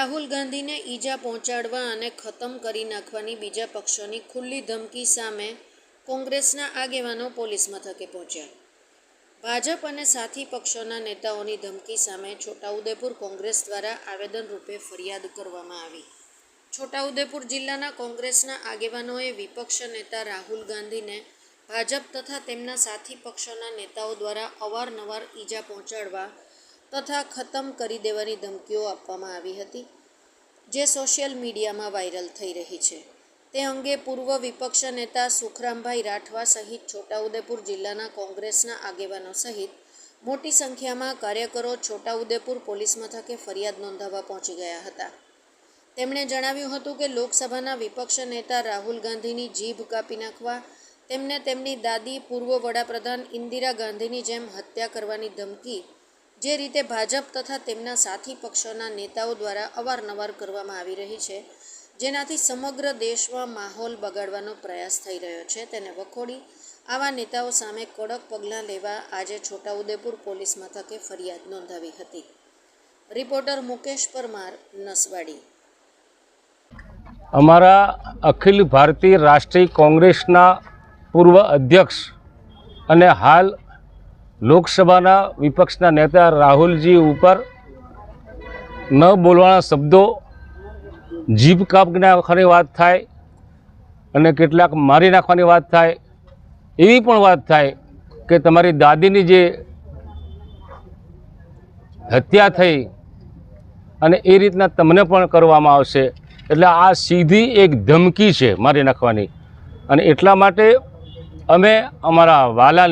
રાહુલ ગાંધીને ઈજા પહોંચાડવા અને ખતમ કરી નાખવાની બીજા પક્ષોની ખુલ્લી ધમકી સામે કોંગ્રેસના આગેવાનો પોલીસ મથકે પહોંચ્યા. ભાજપ અને સાથી પક્ષોના નેતાઓની ધમકી સામે છોટાઉદેપુર કોંગ્રેસ દ્વારા આવેદનરૂપે ફરિયાદ કરવામાં આવી. છોટાઉદેપુર જિલ્લાના કોંગ્રેસના આગેવાનોએ વિપક્ષ નેતા રાહુલ ગાંધીને ભાજપ તથા તેમના સાથી પક્ષોના નેતાઓ દ્વારા અવારનવાર ઈજા પહોંચાડવા તથા ખતમ કરી દેવાની ધમકીઓ આપવામાં આવી હતી, જે સોશિયલ મીડિયામાં વાયરલ થઈ રહી છે. તે અંગે પૂર્વ વિપક્ષ નેતા સુખરામભાઈ રાઠવા સહિત છોટાઉદેપુર જિલ્લાના કોંગ્રેસના આગેવાનો સહિત મોટી સંખ્યામાં કાર્યકરો છોટાઉદેપુર પોલીસ મથકે ફરિયાદ નોંધાવવા પહોંચી ગયા હતા. તેમણે જણાવ્યું હતું કે લોકસભાના વિપક્ષ નેતા રાહુલ ગાંધીની જીભ કાપી નાખવા, તેમને તેમની દાદી પૂર્વ વડાપ્રધાન ઇન્દિરા ગાંધીની જેમ હત્યા કરવાની ધમકી જે રીતે ભાજપ તથા તેમના સાથી પક્ષોના નેતાઓ દ્વારા અવારનવાર કરવામાં આવી રહી છે, જેનાથી સમગ્ર દેશમાં માહોલ બગાડવાનો પ્રયાસ થઈ રહ્યો છે, તેને વખોડી આવા નેતાઓ સામે કડક પગલાં લેવા આજે છોટાઉદેપુર પોલીસ મથકે ફરિયાદ નોંધાવી હતી. રિપોર્ટર મુકેશ પરમાર, નસવાડી. અમારા અખિલ ભારતીય રાષ્ટ્રીય કોંગ્રેસના પૂર્વ અધ્યક્ષ અને હાલ લોકસભાના વિપક્ષના નેતા રાહુલજી ઉપર ન બોલવાના શબ્દો, જીભ કાપી નાખવાની વાત થાય અને કેટલાક મારી નાખવાની વાત થાય, એવી પણ વાત થાય કે તમારી દાદીની જે હત્યા થઈ અને એ રીતના તમને પણ કરવામાં આવશે. એટલે આ સીધી એક ધમકી છે મારી નાખવાની. અને એટલા માટે અમે અમારા વાલા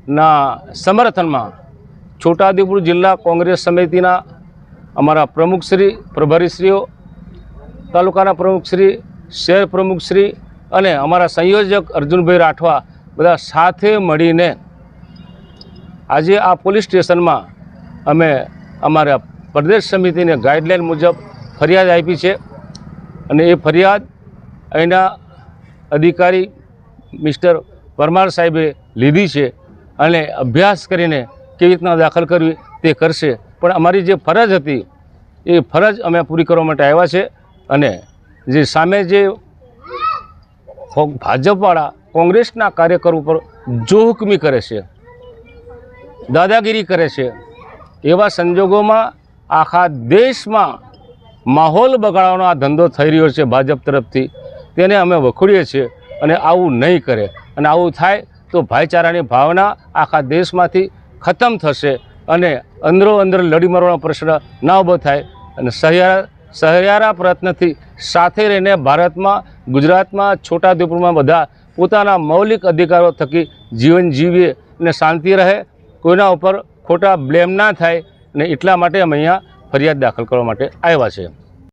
નેતાના સમર્થનમાં છોટાઉદેપુર જિલ્લા કોંગ્રેસ સમિતિના અમારા પ્રમુખશ્રી પ્રભારીશ્રીઓ, તાલુકાના પ્રમુખશ્રી શહેર પ્રમુખશ્રી અને અમારા સંયોજક અર્જુનભાઈ રાઠવા બધા સાથે મળીને આજે આ પોલીસ સ્ટેશનમાં અમે અમારા પ્રદેશ સમિતિને ગાઈડલાઇન મુજબ ફરિયાદ આપી છે અને એ ફરિયાદ અહીંના અધિકારી મિસ્ટર પરમાર સાહેબે લીધી છે. અને અભ્યાસ કરીને કેવી રીતના દાખલ કરવી તે કરશે. પણ અમારી જે ફરજ હતી, એ ફરજ અમે પૂરી કરવા માટે આવ્યા છે અને જે સામે જે ભાજપવાળા કોંગ્રેસના કાર્યકર ઉપર જોહુકમી કરે છે, દાદાગીરી કરે છે, એવા સંજોગોમાં આખા દેશમાં માહોલ બગાડવાનો આ ધંધો થઈ રહ્યો છે ભાજપ તરફથી, તેને અમે વખોડીએ છીએ અને આવું નહીં કરે. અને આવું થાય તો ભાઈચારાની ભાવના આખા દેશમાંથી ખતમ થશે અને અંદરો અંદર લડી મરવાનો પ્રશ્ન ના ઊભો થાય. અને સહિયારા સહિયારા પ્રયત્નથી સાથે રહીને ભારતમાં, ગુજરાતમાં, છોટાઉદેપુરમાં બધા પોતાના મૌલિક અધિકારો થકી જીવન જીવીએ અને શાંતિ રહે, કોઈના ઉપર ખોટા બ્લેમ ના થાય ને એટલા માટે અમે અહીંયા ફરિયાદ દાખલ કરવા માટે આવ્યા છે